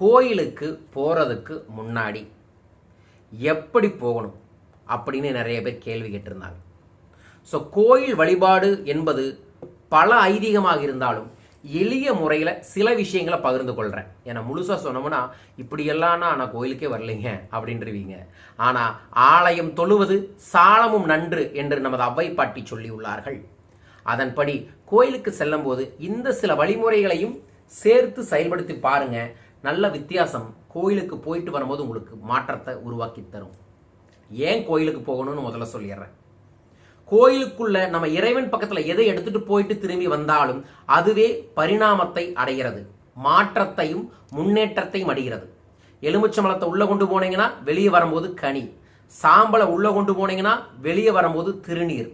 கோயிலுக்கு போகிறதுக்கு முன்னாடி எப்படி போகணும் அப்படின்னு நிறைய பேர் கேள்வி கேட்டிருந்தாங்க. ஸோ கோயில் வழிபாடு என்பது பல ஐதீகமாக இருந்தாலும் எளிய முறையில் சில விஷயங்களை பகிர்ந்து கொள்கிறேன் ஏன்னா முழுசாக சொன்னோம்னா இப்படியெல்லாம்னா நான் கோயிலுக்கே வரலைங்க அப்படின்றவீங்க ஆனால் ஆலயம் தொழுவது சாலமும் நன்று என்று நமது அவ்வை பாட்டி சொல்லியுள்ளார்கள். அதன்படி கோயிலுக்கு செல்லும்போது இந்த சில வழிமுறைகளையும் சேர்த்து செயல்படுத்தி பாருங்கள் நல்ல வித்தியாசம் கோயிலுக்கு போயிட்டு வரும்போது உங்களுக்கு மாற்றத்தை உருவாக்கி தரும். ஏன் கோயிலுக்கு போகணும்னு முதல்ல சொல்லிடுறேன். கோயிலுக்குள்ள நம்ம இறைவன் பக்கத்துல எதை எடுத்துட்டு போயிட்டு திரும்பி வந்தாலும் அதுவே பரிணாமத்தை அடைகிறது. மாற்றத்தையும் முன்னேற்றத்தையும் அடைகிறது. எலுமிச்சம்பழத்தை உள்ள கொண்டு போனீங்கன்னா வெளியே வரும்போது கனி. சாம்பலை உள்ள கொண்டு போனீங்கன்னா வெளியே வரும்போது திருநீர்.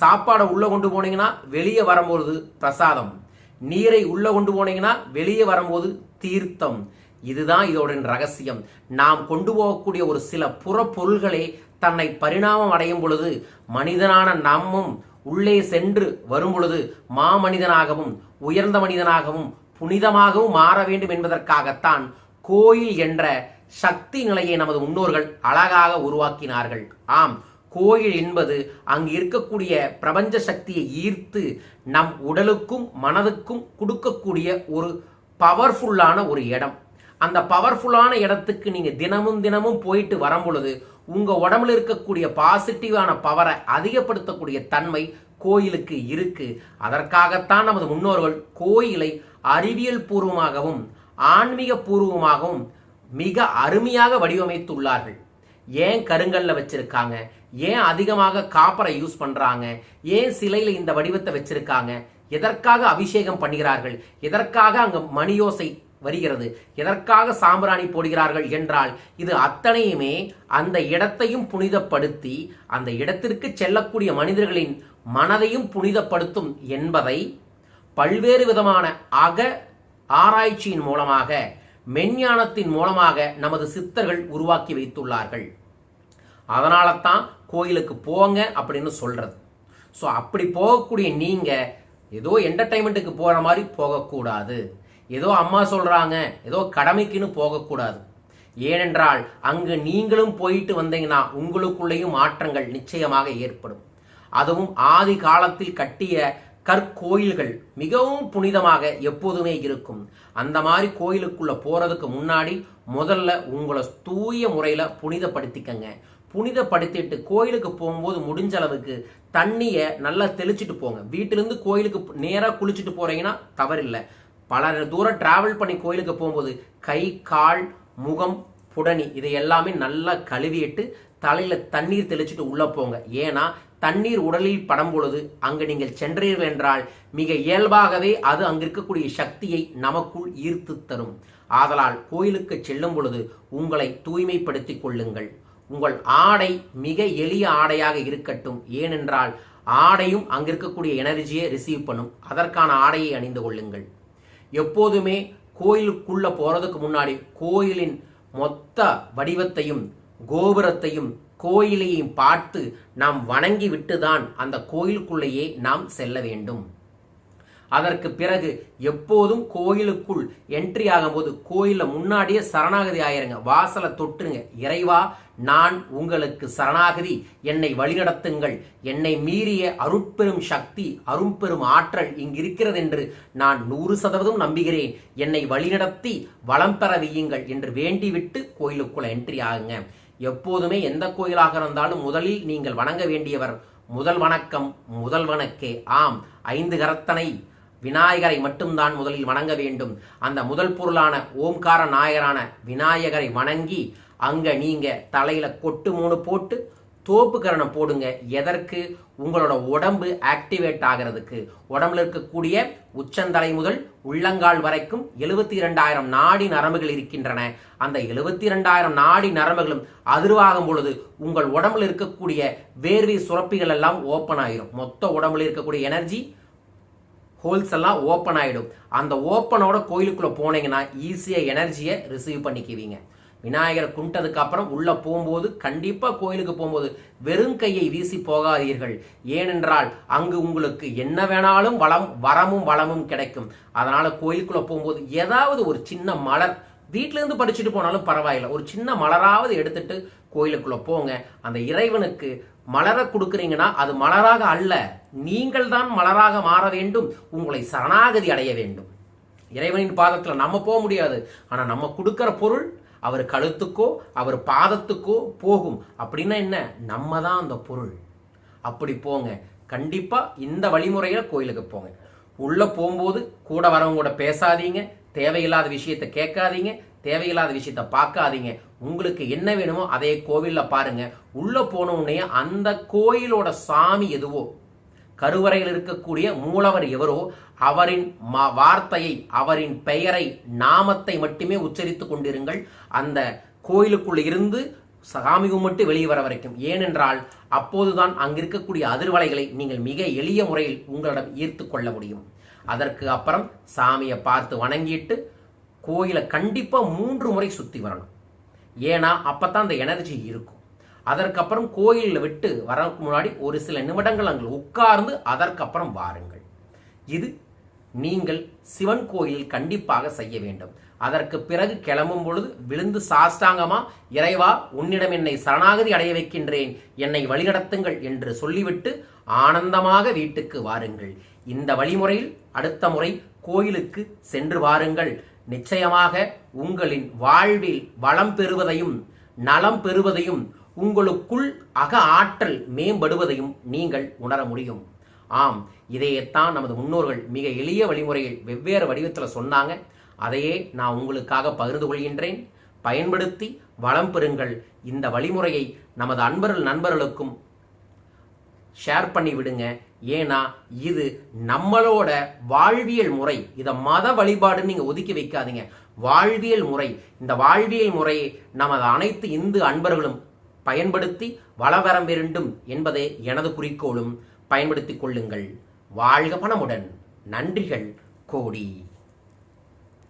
சாப்பாடை உள்ள கொண்டு போனீங்கன்னா வெளியே வரும்போது பிரசாதம். நீரை உள்ள கொண்டு போனீங்கன்னா வெளியே வரும்போது தீர்த்தம். இதுதான் இதோட ரகசியம். நாம் கொண்டு போகக்கூடிய ஒரு சில புற பொருள்களே தன்னை பரிணாமம் அடையும் பொழுது மனிதனான நம்மும் உள்ளே சென்று வரும் பொழுது மாமனிதனாகவும் உயர்ந்த மனிதனாகவும் புனிதமாகவும் மாற வேண்டும் என்பதற்காகத்தான் கோயில் என்ற சக்தி நிலையை நமது முன்னோர்கள் அழகாக உருவாக்கினார்கள். ஆம் கோயில் என்பது அங்கு இருக்கக்கூடிய பிரபஞ்ச சக்தியை ஈர்த்து நம் உடலுக்கும் மனதுக்கும் கொடுக்கக்கூடிய ஒரு பவர்ஃபுல்லான ஒரு இடம். அந்த பவர்ஃபுல்லான இடத்துக்கு நீங்க தினமும் தினமும் போயிட்டு வரும் பொழுது உங்க உடம்புல இருக்கக்கூடிய பாசிட்டிவான பவரை அதிகப்படுத்தக்கூடிய தன்மை கோயிலுக்கு இருக்கு. அதற்காகத்தான் நமது முன்னோர்கள் கோயிலை அறிவியல் பூர்வமாகவும் ஆன்மீக பூர்வமாகவும் மிக அருமையாக வடிவமைத்துள்ளார்கள். ஏன் கருங்கல்ல வச்சிருக்காங்க? ஏன் அதிகமாக காப்பரை யூஸ் பண்றாங்க? ஏன் சிலையில இந்த வடிவத்தை வச்சிருக்காங்க? எதற்காக அபிஷேகம் பண்ணுகிறார்கள்? எதற்காக அங்க மணியோசை வருகிறது? எதற்காக சாம்பிராணி போடுகிறார்கள் என்றால் இது அத்தனையுமே அந்த இடத்தையும் புனிதப்படுத்தி அந்த இடத்திற்கு செல்லக்கூடிய மனிதர்களின் மனதையும் புனிதப்படுத்தும் என்பதை பல்வேறு விதமான அக ஆராய்ச்சியின் மூலமாக மெஞ்ஞானத்தின் மூலமாக நமது சித்தர்கள் உருவாக்கி வைத்துள்ளார்கள். அதனால தான் கோயிலுக்கு போங்க அப்படின்னு சொல்றது. ஸோ அப்படி போகக்கூடிய நீங்க ஏதோ என்டர்டைன்மெண்ட்டுக்கு போகிற மாதிரி போகக்கூடாது. ஏதோ அம்மா சொல்றாங்க ஏதோ கடமைக்குன்னு போகக்கூடாது. ஏனென்றால் அங்கு நீங்களும் போயிட்டு வந்தீங்கன்னா உங்களுக்குள்ளேயும் மாற்றங்கள் நிச்சயமாக ஏற்படும். அதுவும் ஆதி காலத்தில் கட்டிய கற்கோயில்கள் மிகவும் புனிதமாக எப்போதுமே இருக்கும். அந்த மாதிரி கோயிலுக்குள்ள போறதுக்கு முன்னாடி முதல்ல உங்களை தூய முறையில புனிதப்படுத்திக்கங்க. புனிதப்படுத்திட்டு கோயிலுக்கு போகும்போது முடிஞ்ச அளவுக்கு தண்ணியை நல்லா தெளிச்சிட்டு போங்க. வீட்டிலிருந்து கோயிலுக்கு நேராக குளிச்சுட்டு போறீங்கன்னா தவறில்லை. பல தூரம் டிராவல் பண்ணி கோயிலுக்கு போகும்போது கை கால் முகம் புடனி இதை எல்லாமே நல்லா கழுவிட்டு தலையில தண்ணீர் தெளிச்சுட்டு உள்ள போங்க. ஏன்னா தண்ணீர் உடலில் படும் பொழுது அங்கு நீங்கள் சென்றீர்கள் என்றால் மிக இயல்பாகவே அது அங்கிருக்கக்கூடிய சக்தியை நமக்குள் ஈர்த்து தரும். ஆதலால் கோயிலுக்கு செல்லும் பொழுது உங்களை தூய்மைப்படுத்திக் கொள்ளுங்கள். உங்கள் ஆடை மிக எளிய ஆடையாக இருக்கட்டும். ஏனென்றால் ஆடையும் அங்கிருக்கக்கூடிய எனர்ஜியை ரிசீவ் பண்ணும். அதற்கான ஆடையை அணிந்து கொள்ளுங்கள். எப்போதுமே கோயிலுக்குள்ள போறதுக்கு முன்னாடி கோயிலின் மொத்த வடிவத்தையும் கோபுரத்தையும் கோயிலையும் பார்த்து நாம் வணங்கி விட்டுதான் அந்த கோயிலுக்குள்ளேயே நாம் செல்ல வேண்டும். அதற்கு பிறகு எப்போதும் கோயிலுக்குள் என்ட்ரி ஆகும்போது கோயிலில் முன்னாடியே சரணாகதி ஆயிருங்க. வாசலை தொட்டுருங்க. இறைவா நான் உங்களுக்கு சரணாகதி என்னை வழிநடத்துங்கள். என்னை மீறிய அருட்பெரும் சக்தி அரும்பெரும் ஆற்றல் இங்கிருக்கிறது என்று நான் நூறு சதவீதம் நம்புகிறேன். என்னை வழிநடத்தி வளம் பெற வையுங்கள் என்று வேண்டிவிட்டு கோயிலுக்குள்ள என்ட்ரி ஆகுங்க. எப்போதுமே எந்த கோயிலாக இருந்தாலும் முதலில் நீங்கள் வணங்க வேண்டியவர் முதல் வணக்கம் முதல் வணக்கே. ஆம் ஐந்து கரத்தனை விநாயகரை மட்டும்தான் முதலில் வணங்க வேண்டும். அந்த முதல் பொருளான ஓம்கார நாயகரான விநாயகரை வணங்கி அங்க நீங்க தலையில கொட்டு மூணு போட்டு தோப்பு கரணம் போடுங்க. எதற்கு? உங்களோட உடம்பு ஆக்டிவேட் ஆகிறதுக்கு. உடம்புல இருக்கக்கூடிய உச்சந்தலை முதல் உள்ளங்கால் வரைக்கும் எழுபத்தி இரண்டாயிரம் நாடி நரம்புகள் இருக்கின்றன. அந்த எழுபத்தி இரண்டாயிரம் நாடி நரம்புகளும் அதிர்வாகும் பொழுது உங்கள் உடம்புல இருக்கக்கூடிய வேர்வை சுரப்பிகள் எல்லாம் ஓப்பன் ஆயிரும். மொத்த உடம்புல இருக்கக்கூடிய எனர்ஜி ஹோல்ஸ் எல்லாம் ஓப்பன் ஆகிடும் அந்த ஓப்பனோட கோயிலுக்குள்ளே போனீங்கன்னா ஈஸியாக எனர்ஜியை ரிசீவ் பண்ணிக்குவீங்க. விநாயகரை கும்பிட்டதுக்கு அப்புறம் உள்ளே போகும்போது கண்டிப்பாக கோயிலுக்கு போகும்போது வெறும் கையை வீசி போகாதீர்கள். ஏனென்றால் அங்கு உங்களுக்கு என்ன வேணாலும் வளம் வரமும் வளமும் கிடைக்கும். அதனால் கோயிலுக்குள்ளே போகும்போது ஏதாவது ஒரு சின்ன மலர் வீட்டிலேருந்து படிச்சுட்டு போனாலும் பரவாயில்ல. ஒரு சின்ன மலராவது எடுத்துட்டு கோயிலுக்குள்ளே போங்க. அந்த இறைவனுக்கு மலர கொடுக்குறீங்கன்னா அது மலராக அல்ல. நீங்கள் தான் மலராக மாற வேண்டும். உங்களை சரணாகதி அடைய வேண்டும். இறைவனின் பாதத்தில் நம்ம போக முடியாது. ஆனால் நம்ம கொடுக்குற பொருள் அவர் கழுத்துக்கோ அவர் பாதத்துக்கோ போகும். அப்படின்னா என்ன? நம்ம தான் அந்த பொருள். அப்படி போங்க. கண்டிப்பாக இந்த வழிமுறையில் கோயிலுக்கு போங்க. உள்ளே போகும்போது கூட வரவங்க கூட பேசாதீங்க. தேவையில்லாத விஷயத்தை கேட்காதீங்க. தேவையில்லாத விஷயத்த பார்க்காதீங்க. உங்களுக்கு என்ன வேணுமோ அதே கோவிலில் பாருங்க. உள்ளே போன அந்த கோயிலோட சாமி எதுவோ? கருவறையில் இருக்கக்கூடிய மூலவர் எவரோ அவரின் ம- வார்த்தையை அவரின் பெயரை நாமத்தை மட்டுமே உச்சரித்து கொண்டிருங்கள். அந்த கோயிலுக்குள் இருந்து சாமி கும்பிட்டு வெளியே வர வரைக்கும். ஏனென்றால் அப்போதுதான் அங்கு இருக்கக்கூடிய அதிர்வலைகளை நீங்கள் மிக எளிய முறையில் உங்களிடம் ஈர்த்து கொள்ள முடியும். அதற்கு அப்புறம் சாமியை பார்த்து வணங்கிட்டு கோயிலை கண்டிப்பாக மூன்று முறை சுற்றி வரணும். ஏன்னா அப்போ தான் அந்த எனர்ஜி இருக்கும். அதற்கப்புறம் கோயிலில் விட்டு வரக்கு முன்னாடி ஒரு சில நிமிடங்கள் அங்கே உட்கார்ந்து அதற்கப்புறம் வாருங்கள். இது நீங்கள் சிவன் கோயிலில் கண்டிப்பாக செய்ய வேண்டும். அதற்கு பிறகு கிளம்பும் பொழுது விழுந்து சாஷ்டாங்கமா இறைவா உன்னிடம் என்னை சரணாகதி அடைய வைக்கின்றேன். என்னை வழிநடத்துங்கள் என்று சொல்லிவிட்டு ஆனந்தமாக வீட்டுக்கு வாருங்கள். இந்த வழிமுறையில் அடுத்த முறை கோயிலுக்கு சென்று வாருங்கள். நிச்சயமாக உங்களின் வாழ்வில் வளம் பெறுவதையும் நலம் பெறுவதையும் உங்களுக்குள் அக ஆற்றல் மேம்படுவதையும் நீங்கள் உணர முடியும். ஆம் இதையேத்தான் நமது முன்னோர்கள் மிக எளிய வழிமுறையில் வெவ்வேறு வடிவத்தில் சொன்னாங்க. அதையே நான் உங்களுக்காக பகிர்ந்து கொள்கின்றேன். பயன்படுத்தி வளம் பெறுங்கள். இந்த வழிமுறையை நமது அன்பர்கள் நண்பர்களுக்கும் ஷேர் பண்ணி விடுங்க. ஏன்னா இது நம்மளோட வாழ்வியல் முறை. இதை மத வழிபாடுன்னு நீங்கள் ஒதுக்கி வைக்காதீங்க. வாழ்வியல் முறை. இந்த வாழ்வியல் முறையை நமது அனைத்து இந்து அன்பர்களும் பயன்படுத்தி வளவரம் பெருண்டும் என்பதே எனது குறிக்கோளும். பயன்படுத்திக் கொள்ளுங்கள். வாழ்க பணமுடன் நன்றிகள். கோடி.